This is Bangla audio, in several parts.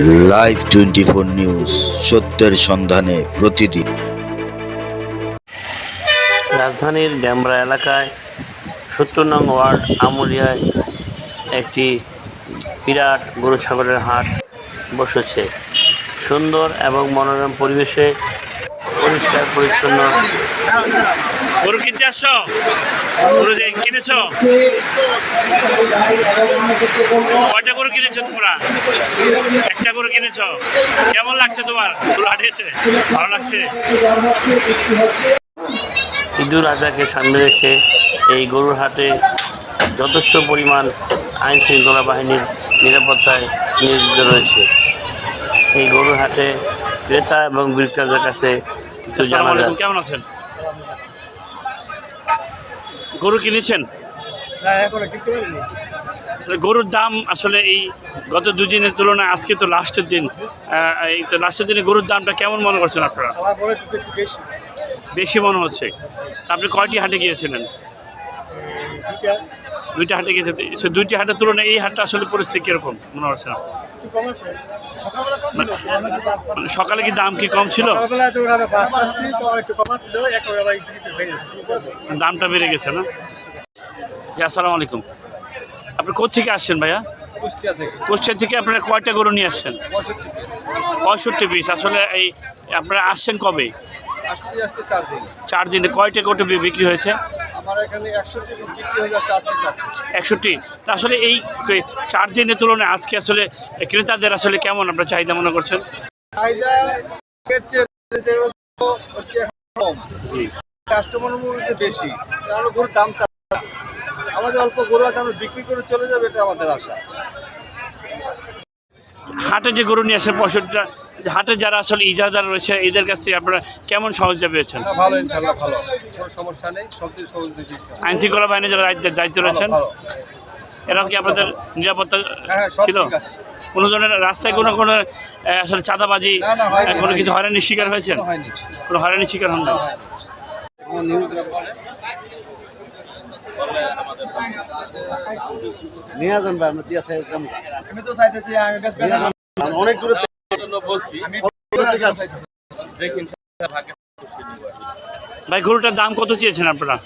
লাইভ টোয়েন্টি ফোর নিউজ সত্যের সন্ধানে প্রতিদিন। রাজধানীর ড্যামরা এলাকায় সত্তর নং ওয়ার্ড আমুলিয়ায় একটি বিরাট গরু ছাগলের হাট বসেছে। সুন্দর এবং মনোরম পরিবেশে পরিষ্কার পরিচ্ছন্ন। গরু কিনতে গরু যে কিনেছো? কয়টা গরু কিনেছো তোমরা? একটা গরু কিনেছো? কেমন লাগছে তোমার? হাটে এসে? ভালো লাগছে? ঈদুল আজহাকে সামনে রেখে এই গরুর হাটে যথেষ্ট পরিমাণ আইন শৃঙ্খলা বাহিনীর নিরাপত্তায় নিয়োজিত রয়েছে। এই গরুর হাটে ক্রেতা এবং বিক্রেতাদের কাছে কিছু জানা যায় কেমন আছেন? গরু কিনেছেন? আসলে গরুর দাম আসলে এই গত দুদিনের তুলনায় আজকে তো লাস্টের দিন এই তো লাস্টের দিনে গরুর দামটা কেমন মনে করছেন আপনারা? বেশি মনে হচ্ছে। আপনি কয়টি হাটে গিয়েছিলেন? দুইটা হাটে সে দুইটি হাটের তুলনায় এই হাটটা আসলে পরিস্থিতি কীরকম মনে হচ্ছে না। মানে সকালে কি দাম কি কম ছিল? দামটা বেড়ে গেছে না? আসসালামু আলাইকুম। আপনি কোথেকে আসছেন ভাইয়া? কুষ্টিয়া থেকে। আপনারা কয়টা গরু নিয়ে আসছেন? পঁয়ষট্টি পিস আসলে এই আপনারা আসছেন কবে? আসছি আসছে চার দিন। চার দিনে। কয়টা গরু বিক্রি হয়েছে? আমার এখানে একষট্টি পিস বিক্রি হয়ে চার পিস আছে। একষট্টি? তা আসলে এই চার দিনের তুলনায় আজকে আসলে ক্রেতাদের আসলে কেমন আপনার চাহিদা মনে করছেন? চাহিদা কম। কাস্টমার মূল্য বেশি গরুর দাম আমাদের অল্প গরু আছে আমরা বিক্রি করে চলে যাবে এটা আমাদের আশা। হাটে যে গরু নিয়ে আসে পঁয়ষট্টিটা হাটে যারা আসলে ইজারদার রয়েছে এদের কাছ থেকে আপনারা কেমন সহযোগিতা পেয়েছেন? ভালো ইনশাল্লাহ ভালো। কোনো সমস্যা নেই সব দিন সহযোগিতা আইন শৃঙ্খলা বাহিনী যারা দায়িত্বে দায়িত্ব রয়েছেন এরাও কি আপনাদের নিরাপত্তা হ্যাঁ হ্যাঁ সব ছিল? কোনো ধরনের রাস্তায় কোনো কোনো আসলে চাঁদাবাজি কোনো কিছু হয়রানির শিকার হয়েছেন? কোনো হয়নি। কোনো হয়রানির শিকার হন না নিয়ে যান ভাই আমরা দিয়া চাই আমি তো চাইতেছি আমি বেশ অনেক দূরে বলছি ভাই। গরুটার দাম কত চেয়েছেন আপনারা?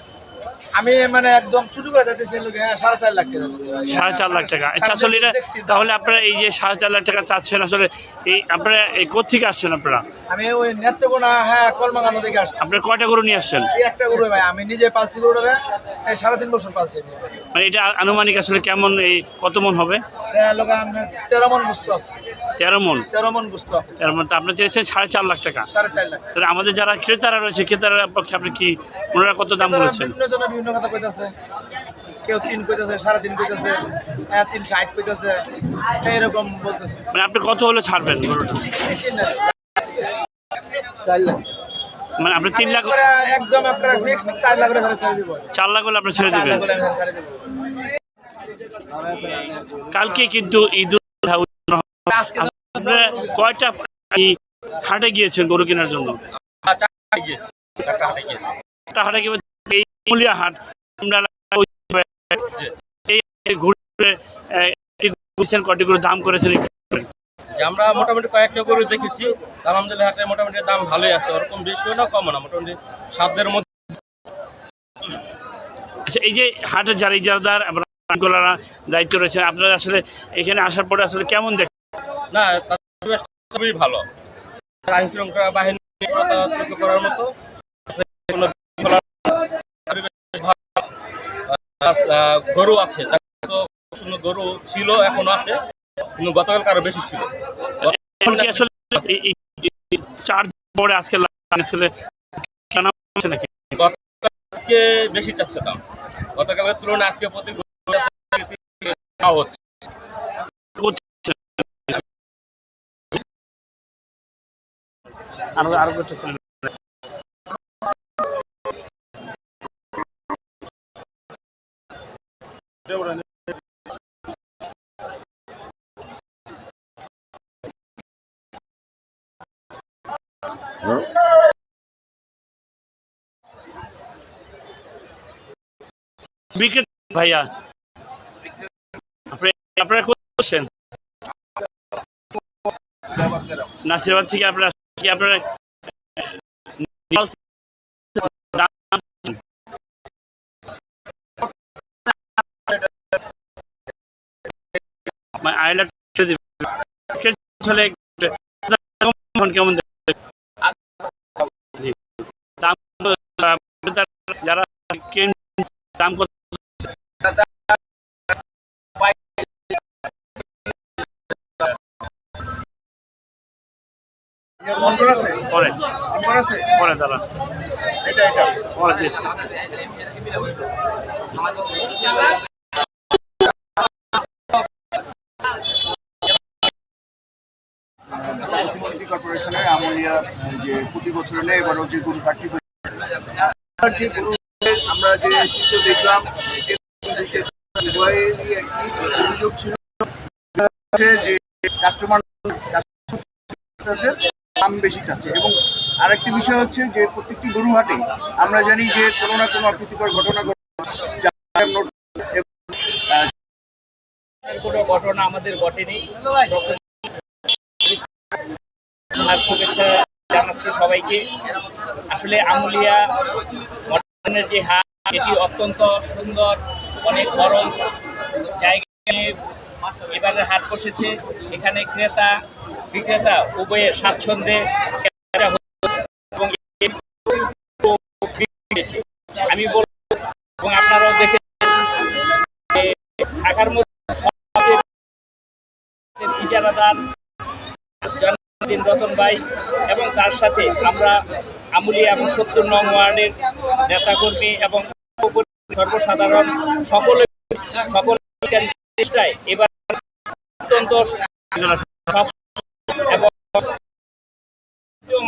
আমি মানে একদম ছুটু করে যাইতেছি হ্যাঁ সাড়ে চার লাখ টাকা সাড়ে চার লাখ টাকা। আচ্ছা আসলে এটা তাহলে আপনারা এই যে সাড়ে চার লাখ টাকা চাচ্ছেন আসলে এই আপনারা এই কোথেকে আসছেন আপনারা? আমি ওই নেত্রকোনা হ্যাঁ কলমাকান্দা থেকে আসছি। আপনারা কয়টা গরু নিয়ে আসছেন? এই একটা গরু ভাই আমি নিজে পালছি গরুটা এই সাড়ে তিন বছর পালছি। মানে এটা আনুমানিক আসলে কেমন এই কত মন হবে? লোক তেরো মন বস্তু আছে তেরো মন? তেরো মন বস্তু আছে তেরো মন তো আপনার চেয়েছেন সাড়ে চার লাখ টাকা। সাড়ে চার লাখ। তাহলে আমাদের যারা ক্রেতারা রয়েছে ক্রেতারা পক্ষে আপনি কি ওনারা কত দাম বলেছেন? বিভিন্ন জনের বিভিন্ন কথা কইতাছে। কেউ তিন কইতাছে সাড়ে তিন কইতাছে হ্যাঁ তিন ষাট কইতাছে এইরকম বলতেছে। মানে আপনি কত হলে ছাড়বেন? চার লাখ। মানে আপনি তিন লাখ একদম চার লাখ চার লাখ হলে আপনি ছেড়ে দেবেন? কালকে কিন্তু ঈদ কয়টা হাটে গিয়েছেন গরু কেনার জন্য? একটা হাটে গিয়ে হাট আমরা ঘুরে কটি করে দাম করেছেন? যে আমরা মোটামুটি কয়েকটা গরু দেখেছি আলহামদুলিল্লাহ হাটে মোটামুটি দাম ভালোই আছে ওরকম বেশিও না কমও না মোটামুটি সাধ্যের মধ্যে। আচ্ছা এই যে হাটের যারা ইজারদার আপনারা দায়িত্ব রয়েছে আপনারা আসলে এখানে আসার পরে আসলে কেমন দেখেন না খুবই ভালো। আইন শৃঙ্খলা বাহিনী চোখে করার মতো। গরু আছে গরু ছিল এখনও আছে। কিন্তু গতকাল আরও বেশি ছিল। আসলে চার পরে আজকে আসলে নাকি? আজকে বেশি চাচ্ছে দাম। গতকালের তুলনায় আজকে প্রতি হচ্ছে। আরও আরও করতে বিকেট ভাইয়া আপনি আপনারা করছেন নাসিরাবাদ থেকে আপনারা আপনারা কেমন কেমন দেখবে? জি। দাম যারা কেন দাম কত? করা পরে। করা আছে? পরে তারা এটা এটা। পরে সিটি কর্পোরেশনের আমলিয়া যে প্রতি বছর নেই এবারও যে গরু। আর যে গরু আমরা যে চিত্র দেখলাম উভয়েরই অভিযোগ ছিল যে কাস্টমার দাম বেশি চাচ্ছে। এবং আরেকটি বিষয় হচ্ছে যে প্রত্যেকটি গরু হাটে আমরা জানি যে কোনো না কোনো অপ্রীতিকর ঘটনা কোনো ঘটনা আমাদের ঘটেনি। শুভেচ্ছা জানাচ্ছি সবাইকে। আসলে আমুলিয়া যে হাট এটি অত্যন্ত সুন্দর, অনেক গরম জায়গায় এবারে হাট বসেছে এখানে ক্রেতা, বিক্রেতা উভয়ের স্বাচ্ছন্দ্যে। আমি বলব, এবং আপনারাও দেখে ঢাকার মধ্যে সবচেয়ে ইজারাদার জন্মদিন রতন ভাই এবং তার সাথে আমরা আমুলিয়া এবং সত্তর নং ওয়ার্ডের নেতাকর্মী এবং সর্বসাধারণ সকলে সকল চেষ্টায় এবার অত্যন্ত এবং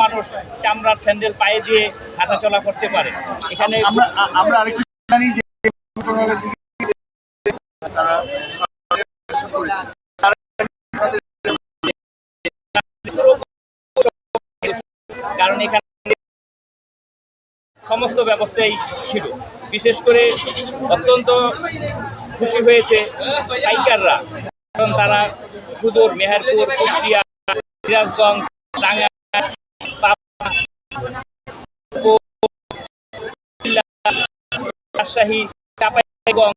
মানুষ চামড়ার স্যান্ডেল পায়ে দিয়ে হাঁটাচলা করতে পারে। এখানে আমরা জানি যে তারা সমস্ত ব্যবস্থাই ছিল। বিশেষ করে অত্যন্ত খুশি হয়েছে পাইকাররা কারণ তারা সুদূর মেহেরপুর, কুষ্টিয়া, সিরাজগঞ্জ রাজশাহী চাঁপাইগঞ্জ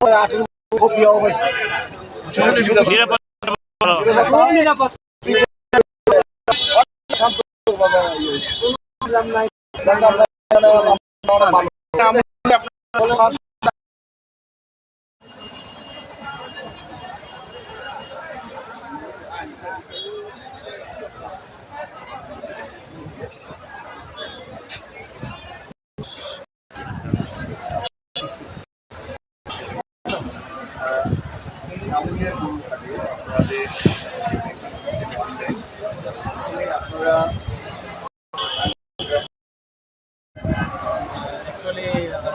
ক্রেতাদের উপস্থিতি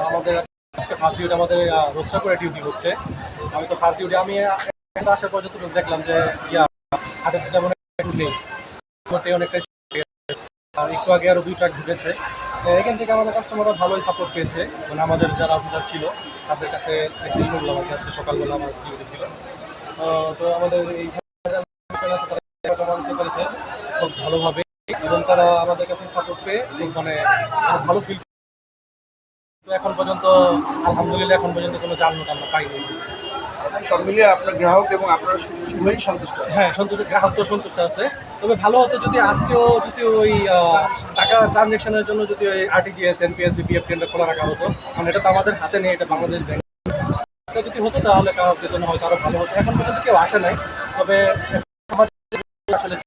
আমাদের করে হচ্ছে। আমি তো আমি আসার পর দেখলাম যে আগে ঢুকেছে। এখান থেকে আমাদের ভালোই সাপোর্ট পেয়েছে। মানে আমাদের যারা অফিসার ছিল, তাদের কাছে এসে শুনলাম আর কি সকালবেলা আমার ডিউটি ছিল। তো আমাদের মানতে পেরেছে খুব ভালোভাবে এবং তারা আমাদের কাছে সাপোর্ট পেয়ে মানে ভালো ফিল তো এখন পর্যন্ত আলহামদুলিল্লাহ এখন পর্যন্ত কোনো জানমত আমরা পাইনি। সব মিলিয়ে আপনার গ্রাহক এবং আপনার খুবই সন্তুষ্ট হ্যাঁ সন্তুষ্ট গ্রাহক তো সন্তুষ্ট আছে। তবে ভালো হতো যদি আজকেও যদি ওই টাকা ট্রানজ্যাকশনের জন্য যদি ওই আরটিজিএস এনপিএস বিপিএফ টেন্ডার খোলা রাখা হতো কারণ এটা তো আমাদের হাতে নেই এটা বাংলাদেশ ব্যাংক। যদি হতো তাহলে গ্রাহকদের জন্য হয়তো আরও ভালো হতো। এখন পর্যন্ত কেউ আসে নাই। তবে আসলে